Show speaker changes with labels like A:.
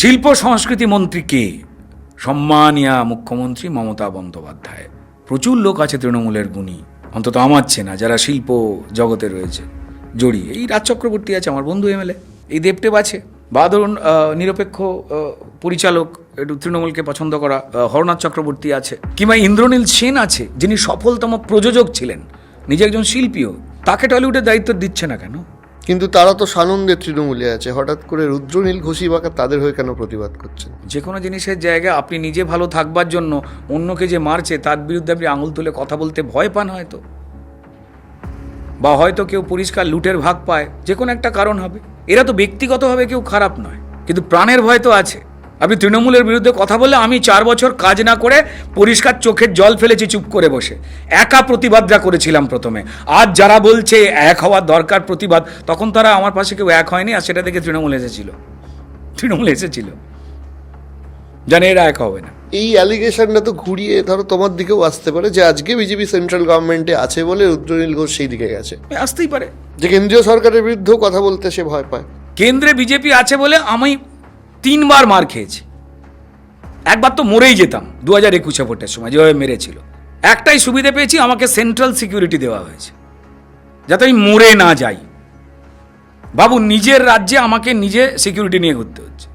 A: শিল্প সংস্কৃতি মন্ত্রী কে? সম্মানিয়া মুখ্যমন্ত্রী মমতা বন্দ্যোপাধ্যায়। প্রচুর লোক আছে তৃণমূলের গুণী। অন্তত আমার চেনা যারা শিল্প জগতে রয়েছে। জড়িয়ে। এই রাজ চক্রবর্তী আছে, আমার বন্ধু এমএলএ এই দেবটেব আছে। বা ধরুন নিরপেক্ষ পরিচালক, একটু তৃণমূলকে পছন্দ করা হরনাথ চক্রবর্তী আছে। কিংবা ইন্দ্রনীল সেন আছে, যিনি সফলতম প্রযোজক ছিলেন। নিজে একজন শিল্পীও। তাকে টলিউডের দায়িত্ব দিচ্ছে না কেন?
B: কিন্তু তারা তো সানন্দে তৃণমূলে আছে। হঠাৎ করে রুদ্রনীল ঘোষী বাঁকা তাদের হয়ে কেন প্রতিবাদ করছেন?
A: যে কোনো জিনিসের জায়গায় আপনি নিজে ভালো থাকবার জন্য অন্যকে যে মারছে, তার বিরুদ্ধে আপনি আঙুল তুলে কথা বলতে ভয় পান হয়তো? বা হয়তো কেউ পরিষ্কার লুটের ভাগ পায়, যে কোনো একটা কারণ হবে। এরা তো ব্যক্তিগতভাবে কেউ খারাপ নয়, কিন্তু প্রাণের ভয় তো আছে। আপনি তৃণমূলের বিরুদ্ধে কথা বললে আমি চার বছর কাজ না করে পরিষ্কার চোখের জল ফেলেছি চুপ করে বসে। একা প্রতিবাদটা করেছিলাম প্রথমে। আজ যারা বলছে এক হওয়ার দরকার প্রতিবাদ তখন তারা আমার পাশে কেউ এক হয়নি আর সেটা থেকে তৃণমূল এসেছিল। তৃণমূল এসেছিল। জানে এরা এক হবে না।
B: এই অ্যালিগেশনটা তো ঘুরিয়ে ধরো তোমার দিকেও আসতে পারে যে আজকে বিজেপি সেন্ট্রাল গভর্নমেন্টে আছে বলে রুদ্রনীল ঘোষ সেই দিকে গেছে।
A: আসতেই পারে।
B: যে কেন্দ্রীয় সরকারের বিরুদ্ধেও কথা বলতে সে ভয় পায়।
A: কেন্দ্রে বিজেপি আছে বলে আমি তিনবার মার খেয়েছে। একবার তো মরেই যেতাম দু হাজার একুশে ভোটের সময়, যেভাবে মেরেছিল। একটাই সুবিধে পেয়েছি, আমাকে সেন্ট্রাল সিকিউরিটি দেওয়া হয়েছে। যাতে আমি মরে না যাই। বাবু, নিজের রাজ্যে আমাকে নিজে সিকিউরিটি নিয়ে ঘুরতে হচ্ছে।